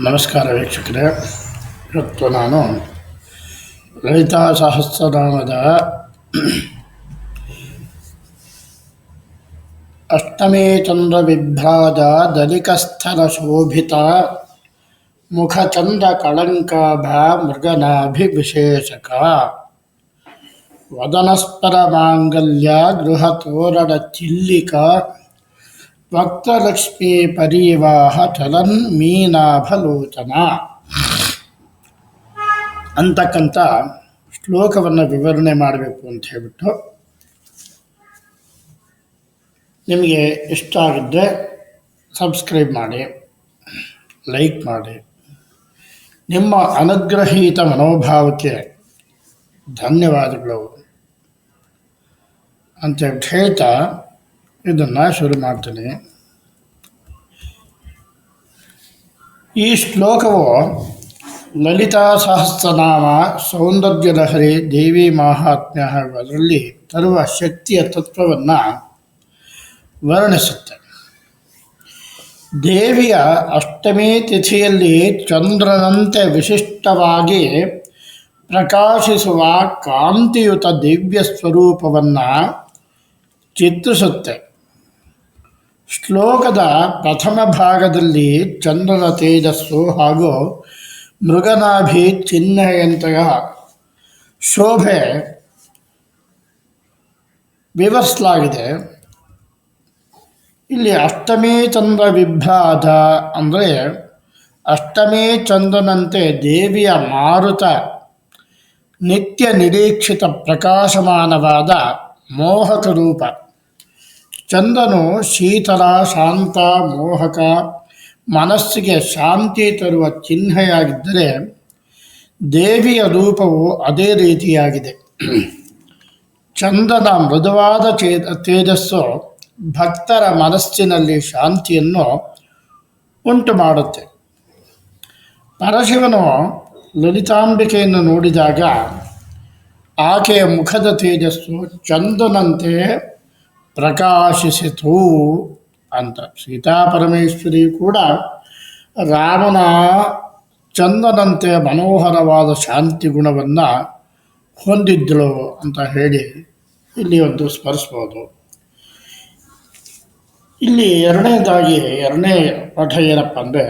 ನಮಸ್ಕಾರ ವೀಕ್ಷಕರೇ. ಇವತ್ತು ನಾನು ಲಲಿತಾ ಸಹಸ್ರನಾಮದ ಅಷ್ಟಮೇ ಚಂದ್ರ ವಿಭ್ರಾಜ ದಲಿಕಸ್ಥಲ ಶೋಭಿತ ಮುಖಚಂದ್ರ ಕಳಂಕಾಭ ಮೃಗನಾಭಿವಿಶೇಷಕ. ವದನಸ್ಪರ ಮಾಂಗಲ್ಯ ಗೃಹ ತೋರಣ ಚಿಲ್ಲಿಕ ವಕ್ತಲಕ್ಷ್ಮೀ ಪರಿವಾಹ ಚಲನ್ ಮೀನಾಭಲೋಚನ. ಅಂತಕ್ಕಂಥ ಶ್ಲೋಕವನ್ನು ವಿವರಣೆ ಮಾಡಬೇಕು ಅಂತ ಹೇಳ್ಬಿಟ್ಟು ನಿಮಗೆ ಇಷ್ಟ ಆಗಿದ್ದರೆ ಸಬ್ಸ್ಕ್ರೈಬ್ ಮಾಡಿ, ಲೈಕ್ ಮಾಡಿ. ನಿಮ್ಮ ಅನುಗ್ರಹೀತ ಮನೋಭಾವಕ್ಕೆ ಧನ್ಯವಾದಗಳು. ಅಂತ ಹೇಳ್ತಾ ಇದನ್ನು ಶುರು ಮಾಡ್ತೀನಿ. ಈ ಶ್ಲೋಕವು ಲಲಿತಾ ಸಹಸ್ರನಾಮ ಸೌಂದರ್ಯ ಲಹರಿ ದೇವಿ ಮಹಾತ್ಮ್ಯ ಅದರಲ್ಲಿ ತರುವ ಶಕ್ತಿಯ ತತ್ವವನ್ನು ವರ್ಣಿಸುತ್ತೆ. ದೇವಿಯ ಅಷ್ಟಮಿ ತಿಥಿಯಲ್ಲಿ ಚಂದ್ರನಂತೆ ವಿಶಿಷ್ಟವಾಗಿ ಪ್ರಕಾಶಿಸುವ ಕಾಂತಿಯುತ ದಿವ್ಯ ಸ್ವರೂಪವನ್ನು ಚಿತ್ರಿಸುತ್ತೆ. ಶ್ಲೋಕದ ಪ್ರಥಮ ಭಾಗದಲ್ಲಿ ಚಂದ್ರನ ತೇಜಸ್ಸು ಹಾಗೂ ಮೃಗನಾಭಿ ಚಿಹ್ನೆಯಂತಹ ಶೋಭೆ ವಿವರಿಸಲಾಗಿದೆ. ಇಲ್ಲಿ ಅಷ್ಟಮಿ ಚಂದ್ರ ವಿಭ್ರಾಧ ಅಂದರೆ ಅಷ್ಟಮಿ ಚಂದ್ರನಂತೆ ದೇವಿಯ ಮಾರುತ ನಿತ್ಯ ನಿರೀಕ್ಷಿತ ಪ್ರಕಾಶಮಾನವಾದ ಮೋಹಕ ರೂಪ. ಚಂದನು ಶೀತಲ ಶಾಂತ ಮೋಹಕ. ಮನಸ್ಸಿಗೆ ಶಾಂತಿ ತರುವ ಚಿಹ್ನೆಯಾಗಿದ್ದರೆ ದೇವಿಯ ರೂಪವು ಅದೇ ರೀತಿಯಾಗಿದೆ. ಚಂದನ ಮೃದುವಾದ ಚೇ ತೇಜಸ್ಸು ಭಕ್ತರ ಮನಸ್ಸಿನಲ್ಲಿ ಶಾಂತಿಯನ್ನು ಉಂಟು ಮಾಡುತ್ತೆ. ಪರಶಿವನು ಲಲಿತಾಂಬಿಕೆಯನ್ನು ನೋಡಿದಾಗ ಆಕೆಯ ಮುಖದ ತೇಜಸ್ಸು ಚಂದನಂತೆ ಪ್ರಕಾಶಿಸಿತು ಅಂತ. ಸೀತಾ ಪರಮೇಶ್ವರಿ ಕೂಡ ರಾಮನ ಚಂದನಂತೆ ಮನೋಹರವಾದ ಶಾಂತಿ ಗುಣವನ್ನು ಹೊಂದಿದ್ದಳು ಅಂತ ಹೇಳಿ ಇಲ್ಲಿ ಒಂದು ಸ್ಮರಿಸ್ಬೋದು ಇಲ್ಲಿ ಎರಡನೇದಾಗಿ ಎರಡನೇ ಪಾಠ ಏನಪ್ಪ ಅಂದರೆ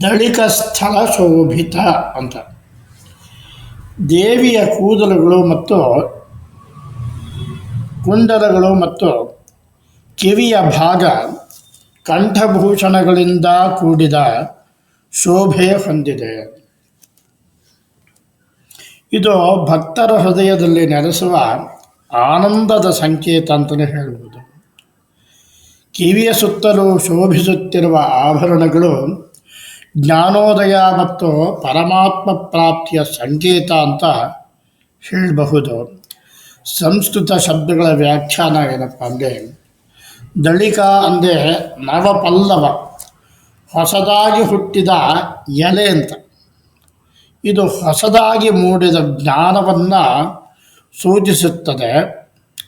ದಳಿಕ ಸ್ಥಳ ಶೋಭಿತ ಅಂತ. ದೇವಿಯ ಕೂದಲುಗಳು ಮತ್ತು ಕುಂಡಲಗಳು ಮತ್ತು ಕಿವಿಯ ಭಾಗ ಕಂಠಭೂಷಣಗಳಿಂದ ಕೂಡಿದ ಶೋಭೆ ಹೊಂದಿದೆ. ಇದು ಭಕ್ತರ ಹೃದಯದಲ್ಲಿ ನೆಲೆಸುವ ಆನಂದದ ಸಂಕೇತ ಅಂತಲೇ ಹೇಳ್ಬೋದು. ಕಿವಿಯ ಸುತ್ತಲೂ ಶೋಭಿಸುತ್ತಿರುವ ಆಭರಣಗಳು ಜ್ಞಾನೋದಯ ಮತ್ತು ಪರಮಾತ್ಮ ಪ್ರಾಪ್ತಿಯ ಸಂಕೇತ ಅಂತ ಹೇಳಬಹುದು. ಸಂಸ್ಕೃತ ಶಬ್ದಗಳ ವ್ಯಾಖ್ಯಾನ ಏನಪ್ಪ ಅಂದರೆ, ದಳಿಕ ಅಂದರೆ ನವಪಲ್ಲವ, ಹೊಸದಾಗಿ ಹುಟ್ಟಿದ ಎಲೆ ಅಂತ. ಇದು ಹೊಸದಾಗಿ ಮೂಡಿದ ಜ್ಞಾನವನ್ನು ಸೂಚಿಸುತ್ತದೆ.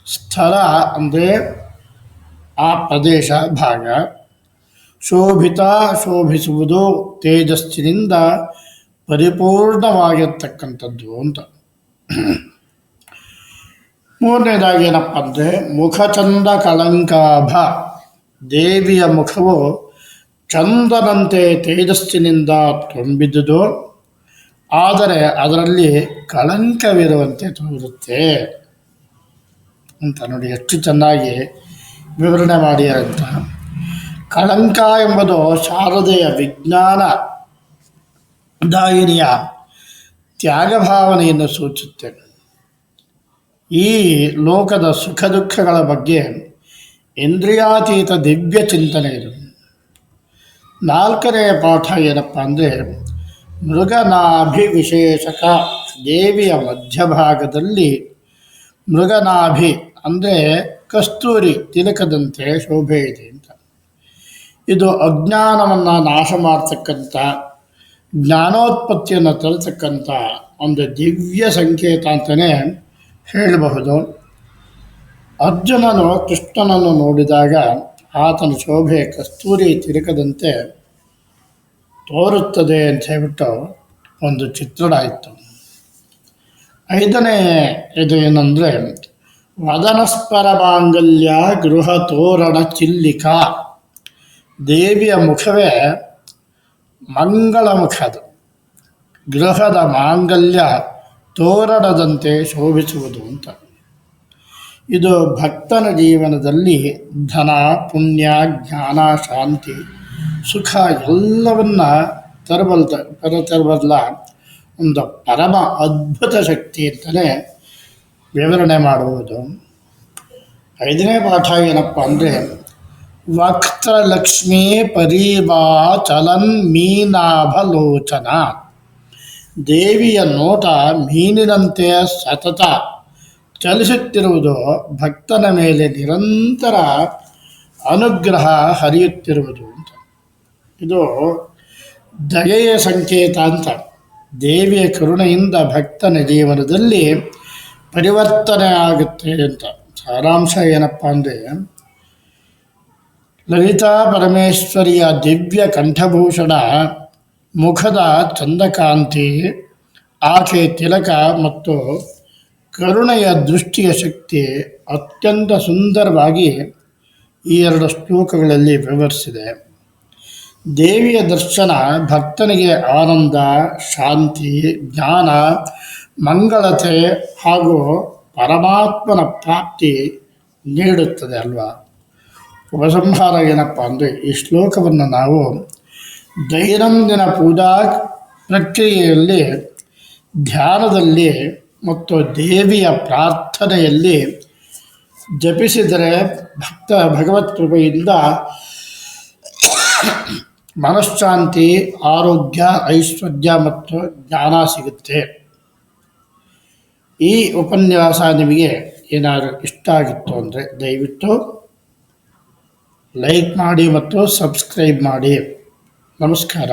ಸ್ಥಳ ಅಂದರೆ ಆ ಪ್ರದೇಶ, ಭಾಗ. ಶೋಭಿತ, ಶೋಭಿಸುವುದು ತೇಜಸ್ಸಿನಿಂದ ಪರಿಪೂರ್ಣವಾಗಿರ್ತಕ್ಕಂಥದ್ದು ಅಂತ. ಮೂರನೇದಾಗಿ ಏನಪ್ಪ ಅಂದರೆ ಮುಖಚಂದ ಕಳಂಕಾಭ ದೇವಿಯ ಮುಖವು ಚಂದನಂತೆ ತೇಜಸ್ಸಿನಿಂದ ತುಂಬಿದ್ದುದು ಆದರೆ ಅದರಲ್ಲಿ ಕಳಂಕವಿರುವಂತೆ ತೋರುತ್ತೆ. ಅಂತ ನೋಡಿ ಎಷ್ಟು ಚೆನ್ನಾಗಿ ವಿವರಣೆ ಅಂತ. ಕಳಂಕ ಎಂಬುದು ಶಾರದೆಯ ವಿಜ್ಞಾನ ದಾಯಿನಿಯ ತ್ಯಾಗಭಾವನೆಯನ್ನು ಸೂಚಿಸುತ್ತೆ ಈ ಲೋಕದ ಸುಖ ದುಃಖಗಳ ಬಗ್ಗೆ ಇಂದ್ರಿಯಾತೀತ ದಿವ್ಯ ಚಿಂತನೆ ಇದು. ನಾಲ್ಕನೆಯ ಪಾಠ ಏನಪ್ಪ ಅಂದರೆ ಮೃಗನಾಭಿ ವಿಶೇಷಕ ದೇವಿಯ ಮಧ್ಯಭಾಗದಲ್ಲಿ ಮೃಗನಾಭಿ ಅಂದರೆ ಕಸ್ತೂರಿ ತಿಲಕದಂತೆ ಶೋಭೆ ಇದೆ ಅಂತ. ಇದು ಅಜ್ಞಾನವನ್ನು ನಾಶ ಮಾಡ್ತಕ್ಕಂಥ, ಜ್ಞಾನೋತ್ಪತ್ತಿಯನ್ನು ತರತಕ್ಕಂಥ ಒಂದು ದಿವ್ಯ ಸಂಕೇತ ಅಂತಲೇ ಹೇಳಬಹುದು. ಅರ್ಜುನನು ಕೃಷ್ಣನನ್ನು ನೋಡಿದಾಗ ಆತನ ಶೋಭೆ ಕಸ್ತೂರಿ ತಿರುಕದಂತೆ ತೋರುತ್ತದೆ ಅಂತ ಹೇಳ್ಬಿಟ್ಟು ಒಂದು ಚಿತ್ರಣ ಇತ್ತು. ಐದನೇ ಇದು ಏನಂದರೆ, ವದನಸ್ಪರ ಮಾಂಗಲ್ಯ ಗೃಹ ತೋರಣ ಚಿಲ್ಲಿಕಾ. ದೇವಿಯ ಮುಖವೇ ಮಂಗಳ ಮುಖದು ಗೃಹದ ಮಾಂಗಲ್ಯ ತೋರಣದಂತೆ ಶೋಭಿಸುವುದು ಅಂತ. ಇದು ಭಕ್ತನ ಜೀವನದಲ್ಲಿ ಧನ, ಪುಣ್ಯ, ಜ್ಞಾನ, ಶಾಂತಿ, ಸುಖ ಎಲ್ಲವನ್ನ ತರಬಲ್ತ ಪರ ತರಬಲ್ಲ ಒಂದು ಪರಮ ಅದ್ಭುತ ಶಕ್ತಿ ಅಂತಲೇ ವಿವರಣೆ ಮಾಡುವುದು. ಐದನೇ ಪಾಠ ಏನಪ್ಪ ಅಂದರೆ ವಕ್ತಲಕ್ಷ್ಮೀ ಪರೀವಾ ಚಲನ್ ಮೀನಾಭಲೋಚನ ದೇವಿಯ ನೋಟ ಮೀನಿನಂತೆ ಸತತ ಚಲಿಸುತ್ತಿರುವುದು ಭಕ್ತನ ಮೇಲೆ ನಿರಂತರ ಅನುಗ್ರಹ ಹರಿಯುತ್ತಿರುವುದು ಅಂತ. ಇದು ದಯೆಯ ಸಂಕೇತ ಅಂತ. ದೇವಿಯ ಕರುಣೆಯಿಂದ ಭಕ್ತನ ಜೀವನದಲ್ಲಿ ಪರಿವರ್ತನೆ ಆಗುತ್ತೆ ಅಂತ. ಸಾರಾಂಶ ಏನಪ್ಪ ಅಂದರೆ, ಲಲಿತಾ ಪರಮೇಶ್ವರಿಯ ದಿವ್ಯ ಕಂಠಭೂಷಣ ಮುಖದ ಚಂದಕಾಂತಿ, ಆಕೆ ತಿಲಕ ಮತ್ತು ಕರುಣೆಯ ದೃಷ್ಟಿಯ ಶಕ್ತಿ ಅತ್ಯಂತ ಸುಂದರವಾಗಿ ಈ ಎರಡು ಶ್ಲೋಕಗಳಲ್ಲಿ ವಿವರಿಸಿದೆ. ದೇವಿಯ ದರ್ಶನ, ಭಕ್ತನಿಗೆ ಆನಂದ, ಶಾಂತಿ, ಜ್ಞಾನ, ಮಂಗಳತೆ ಹಾಗೂ ಪರಮಾತ್ಮನ ಪ್ರಾಪ್ತಿ ನೀಡುತ್ತದೆ ಅಲ್ವಾ? ಉಪಸಂಹಾರ ಏನಪ್ಪ ಅಂದರೆ ಈ ಶ್ಲೋಕವನ್ನು ನಾವು ದೈನಂದಿನ ಪೂಜಾ ಪ್ರಕ್ರಿಯೆಯಲ್ಲಿ, ಧ್ಯಾನದಲ್ಲಿ ಮತ್ತು ದೇವಿಯ ಪ್ರಾರ್ಥನೆಯಲ್ಲಿ ಜಪಿಸಿದರೆ ಭಕ್ತ ಭಗವತ್ ಕೃಪೆಯಿಂದ ಮನಃಶಾಂತಿ, ಆರೋಗ್ಯ, ಐಶ್ವರ್ಯ ಮತ್ತು ಜ್ಞಾನ ಸಿಗುತ್ತೆ. ಈ ಉಪನ್ಯಾಸ ನಿಮಗೆ ಏನಾದರೂ ಇಷ್ಟ ಆಗಿತ್ತು ಅಂದರೆ ದಯವಿಟ್ಟು ಲೈಕ್ ಮಾಡಿ ಮತ್ತು ಸಬ್ಸ್ಕ್ರೈಬ್ ಮಾಡಿ. ನಮಸ್ಕಾರ.